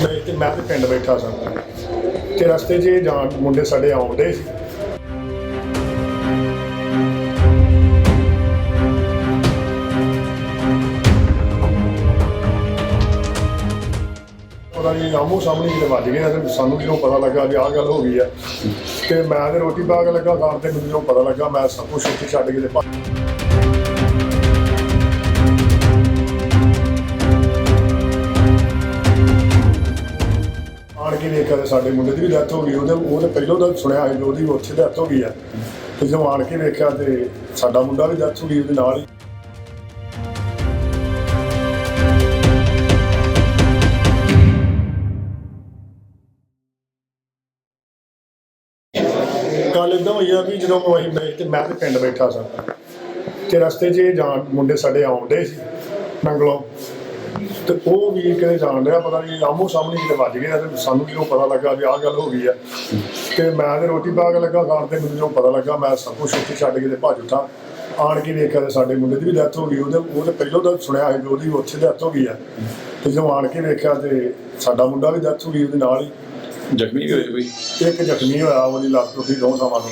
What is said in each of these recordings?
ਮੈਂ ਤੇ ਮੈਂ ਤੇ ਪਿੰਡ ਬੈਠਾ ਸਾਂ। ਤੇ ਰਸਤੇ 'ਚ ਜਾਣ ਮੁੰਡੇ ਸਾਡੇ ਆਉਂਦੇ ਸੀ। ਉਹਨਾਂ ਦੀ ਆਮੋ ਸਾਹਮਣੇ ਜਿਹੜੇ ਵੱਜ ਗਏ ਆ ਤੇ ਸਾਨੂੰ ਜਦੋਂ ਪਤਾ ਲੱਗਾ ਵੀ ਆਹ ਗੱਲ ਹੋ ਗਈ ਆ, ਤੇ ਮੈਂ ਤੇ ਰੋਟੀ ਪਾ ਕੇ ਲੱਗਾ ਖਾਣ ਤੇ ਮੈਨੂੰ ਜਦੋਂ ਪਤਾ ਲੱਗਾ, ਮੈਂ ਸਭ ਕੁਝ ਉੱਥੇ ਛੱਡ ਕੇ ਤੇ ਭੱਜ ਆਣ ਕੇ ਵੇਖਿਆ ਸਾਡੇ ਮੁੰਡੇ ਦੀ ਵੀ ਡੈਥ ਹੋ ਗਈ, ਉਹਦੇ ਉਹਦੇ ਪਹਿਲੋਂ ਤਾਂ ਸੁਣਿਆ ਸੀ ਵੀ ਉਹਦੀ ਉੱਥੇ ਡੈਥ ਹੋ ਗਈ ਆ। ਤੇ ਜਦੋਂ ਆਣ ਕੇ ਵੇਖਿਆ ਤੇ ਸਾਡਾ ਮੁੰਡਾ ਵੀ ਡੈਥ ਹੋ ਗਈ, ਉਹਦੇ ਨਾਲ ਹੀ। ਗੱਲ ਇਦਾਂ ਹੋਈ ਆ ਵੀ ਜਦੋਂ ਅਸੀਂ ਮੈਂ ਤੇ ਮੈਂ ਤੇ ਪਿੰਡ ਬੈਠਾ ਸਾਂ, ਤੇ ਰਸਤੇ 'ਚ ਇਹ ਜਾਣ ਮੁੰਡੇ ਸਾਡੇ ਆਉਂਦੇ ਸੀ, ਨੰਗਲੋਂ। ਤੇ ਉਹ ਵੀ ਕਿਤੇ ਜਾਣ ਰਿਹਾ ਪਤਾ ਨਹੀਂ ਆਮੋ ਸਾਹਮਣੇ ਜਿਹੜੇ ਵੱਜ ਗਏ ਆ ਤੇ ਸਾਨੂੰ ਜਦੋਂ ਪਤਾ ਲੱਗਾ ਵੀ ਆਹ ਗੱਲ ਹੋ ਗਈ ਆ। ਤੇ ਮੈਂ ਤੇ ਰੋਟੀ ਪਾ ਕੇ ਲੱਗਾ ਖਾਣ ਤੇ ਮੈਨੂੰ ਜਦੋਂ ਪਤਾ ਲੱਗਾ ਮੈਂ ਸਭ ਕੁਝ ਉੱਥੇ ਛੱਡ ਕੇ ਤੇ ਭੱਜ ਉੱਠਾ। ਆਣ ਕੇ ਵੇਖਿਆ ਤੇ ਸਾਡੇ ਮੁੰਡੇ ਦੀ ਵੀ ਡੈਥ ਹੋ ਗਈ ਉਹਦੇ ਉਹਦੇ ਪਹਿਲੋਂ ਤਾਂ ਸੁਣਿਆ ਸੀ ਵੀ ਉਹਦੀ ਉੱਥੇ ਡੈਥ ਹੋ ਗਈ ਆ। ਤੇ ਜਦੋਂ ਆਣ ਕੇ ਵੇਖਿਆ ਤੇ ਸਾਡਾ ਮੁੰਡਾ ਵੀ ਡੈਥ ਹੋ ਗਈ ਉਹਦੇ ਨਾਲ ਹੀ। ਜ਼ਖਮੀ ਵੀ ਹੋਏ ਕੋਈ? ਇੱਕ ਜ਼ਖਮੀ ਹੋਇਆ ਉਹਦੀ ਲੱਤ ਟੁੱਟੀ ਦੋ ਥਾਵਾਂ ਤੋਂ।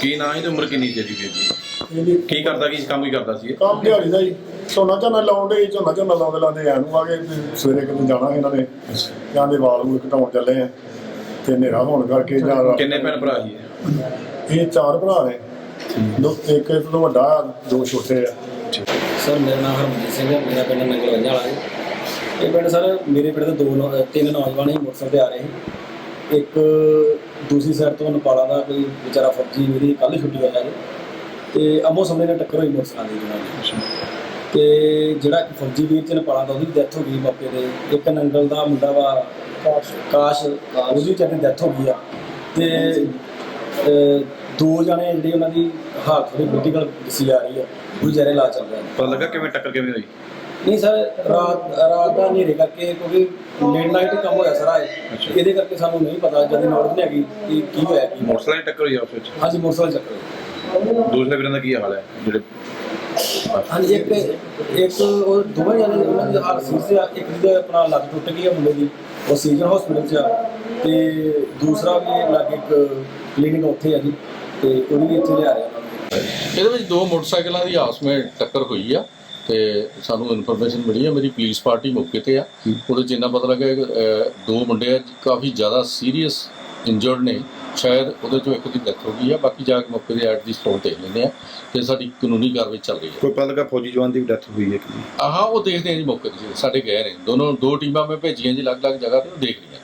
ਕੀ ਨਾਂ ਹੈ ਤੇ ਉਮਰ ਕਿੰਨੀ ਵੀਰ ਦੀ ਇਹਦੀ ਕੀ ਕਰਦਾ ਕੀ ਕੰਮ ਕੀ ਕਰਦਾ ਸੀ ਇਹ? ਕੰਮ ਦਿਹਾੜੀ ਦਾ ਹੀ ਝੋਨਾ ਝੋਨਾ ਲਾਉਂਦੇ ਸੀ ਝੋਨਾ ਝੋਨਾ ਲਾਉਂਦੇ ਲਾਉਂਦੇ ਐ ਨੂੰ ਆ ਗਏ ਸਵੇਰੇ ਕਿਤੇ ਜਾਣਾ ਸੀ ਇਹਨਾਂ ਨੇ। ਜਾਂਦੇ ਵਾਲ ਵੂਲ ਘਟਾਉਣ ਚੱਲੇ ਆ ਤੇ ਹਨੇਰਾ ਹੋਣ ਕਰਕੇ ਜਾਂ ਕਿੰਨੇ ਭੈਣ ਭਰਾ ਸੀ ਇਹ? ਇਹ ਚਾਰ ਭਰਾ ਨੇ। ਦੋ ਇੱਕ ਇਸ ਤੋਂ ਵੱਡਾ ਦੋ ਛੋਟੇ ਆ। ਸਰ ਮੇਰਾ ਨਾਮ ਹਰਮਨਜੀਤ ਸਿੰਘ ਹੈ। ਮੇਰਾ ਪਿੰਡ ਨੰਗਲਵੰਜਾ ਵਾਲਾ ਹੈ ਇਹ ਪਿੰਡ ਸਰ ਮੇਰੇ ਪਿੰਡ ਦੇ ਦੋ ਨੌ- ਤਿੰਨ ਨੌਜਵਾਨ ਹੀ ਮੋਟਰਸਾਈਕਲ ਤੇ ਆ ਰਹੇ ਸੀ। ਇੱਕ ਦੂਸਰੀ ਸਾਈਡ ਤੋਂ ਨੇਪਾਲਾਂ ਦਾ ਕੋਈ ਵਿਚਾਰਾ ਫੌਜੀ ਮੇਰੀ ਕੱਲ੍ਹ ਹੀ ਛੁੱਟੀ ਹੋਇਆ ਜੀ। ਤੇ ਅਮੋ ਸਾਹਮਣੇ ਨਾਲ ਟੱਕਰ ਹੋਈ ਮੋਟਰਸਾਈਕਲ ਦੀ ਜਨਾਬ ਤੇ ਜਿਹੜਾ ਇੱਕ ਫੌਜੀ ਵੀਰ ਚ ਨੇਪਾਲਾਂ ਦਾ ਉਹਦੀ ਡੈਥ ਹੋ ਗਈ ਮੌਕੇ ਤੇ। ਇੱਕ ਨੰਗਲ ਦਾ ਮੁੰਡਾ ਵਾ ਕਾਸ਼। ਕਾਸ਼ ਉਹਦੀ ਚਾਹੇ ਡੈਥ ਹੋ ਗਈ ਆ। ਤੇ ਦੋ ਜਣੇ ਜਿਹੜੇ ਉਹਨਾਂ ਦੀ ਹਾਲਤ ਥੋੜੀ ਕ੍ਰਿਟੀਕਲ ਦੱਸੀ ਜਾ ਰਹੀ ਆ। ਉਹ ਜਿਹੜੇ ਇਲਾਜ ਚੱਲ ਰਿਹਾ। ਪਤਾ ਲੱਗਾ ਕਿਵੇਂ ਟੱਕਰ ਕਿਵੇਂ ਹੋਈ? ਨਹੀਂ ਸਰ ਰਾਤ ਰਾਤ ਦਾ ਹਨੇਰੇ ਕਰਕੇ ਕਿਉਂਕਿ ਲੇਟ ਨਾਈਟ ਕੰਮ ਹੋਇਆ ਸਾਰਾ। ਅੱਛਾ। ਇਹਦੇ ਕਰਕੇ ਸਾਨੂੰ ਨਹੀਂ ਪਤਾ ਜਦ ਨੌਲੇਜ ਨਹੀਂ ਹੈਗੀ ਕਿ ਕੀ ਹੋਇਆ ਕੀ। ਮੋਟਰਸਾਈਕਲ ਟੱਕਰ ਹੋਈ ਆਪਸ ਵਿੱਚ? ਹਾਂਜੀ ਮੋਟਰਸਾਈਕਲ ਚੱਕਰ ਦੂਸਰੇ ਵੀਰਾਂ ਦਾ ਕੀ ਹਾਲ ਹੈ? ਜਿਹੜੇ ਹਾਂਜੀ ਇੱਕ ਇੱਕ ਉਹ ਦੋਵੇਂ ਜਣੇ ਉਹਨਾਂ ਦੀ ਹਾਲਤ ਸੀਰੀਅਸ ਆ ਇੱਕ ਦੀ ਆਪਣਾ ਲੱਤ ਟੁੱਟ ਗਈ ਆ ਮੁੰਡੇ ਦੀ ਉਹ ਸੀਜਨ ਹਸਪੀਟਲ 'ਚ ਆ। ਤੇ ਦੂਸਰਾ ਵੀ ਲਾਗੇ ਇੱਕ ਕਲੀਨਿਕ ਉੱਥੇ ਆ ਜੀ ਤੇ ਉਹਨੂੰ ਵੀ ਇੱਥੇ ਲਿਆ ਰਿਹਾ। ਇਹਦੇ ਵਿੱਚ ਦੋ ਮੋਟਰਸਾਈਕਲਾਂ ਦੀ ਆਪਸ ਵਿੱਚ ਟੱਕਰ ਹੋਈ ਆ ਤੇ ਸਾਨੂੰ ਇਨਫੋਰਮੇਸ਼ਨ ਮਿਲੀ ਆ ਮੇਰੀ ਪੁਲਿਸ ਪਾਰਟੀ ਮੌਕੇ ਤੇ ਆ। ਉਹਦੇ ਚ ਇੰਨਾ ਪਤਾ ਲੱਗਾ ਕਿ ਅਹ, ਦੋ ਮੁੰਡੇ ਆ ਕਾਫੀ ਜ਼ਿਆਦਾ ਸੀਰੀਅਸ ਇੰਜਰਡ ਨੇ। ਸ਼ਾਇਦ ਉਹਦੇ ਚੋਂ ਇੱਕ ਦੀ ਡੈਥ ਹੋ ਗਈ ਆ ਬਾਕੀ ਜਾ ਕੇ ਮੌਕੇ ਦੇ ਐਟ ਦੀ ਸਪੌਟ ਦੇਖ ਲੈਂਦੇ ਆ ਤੇ ਸਾਡੀ ਕਾਨੂੰਨੀ ਕਾਰਵਾਈ ਚੱਲ ਰਹੀ ਹੈ ਕੋਈ ਪਤਾ ਲੱਗਾ ਫੌਜੀ ਜਵਾਨ ਦੀ ਵੀ ਡੈਥ ਹੋਈ ਹੈ ਕਿ ਆਹਾਂ ਉਹ ਦੇਖਦੇ ਆ ਜੀ ਮੌਕੇ ਤੇ ਸਾਡੇ ਗਏ ਨੇ। ਦੋਨੋਂ ਦੋ ਟੀਮਾਂ ਮੈਂ ਭੇਜੀਆਂ ਜੀ ਅਲੱਗ-ਅਲੱਗ ਜਗ੍ਹਾ ਤੇ ਉਹ ਦੇਖ ਰਹੀਆਂ।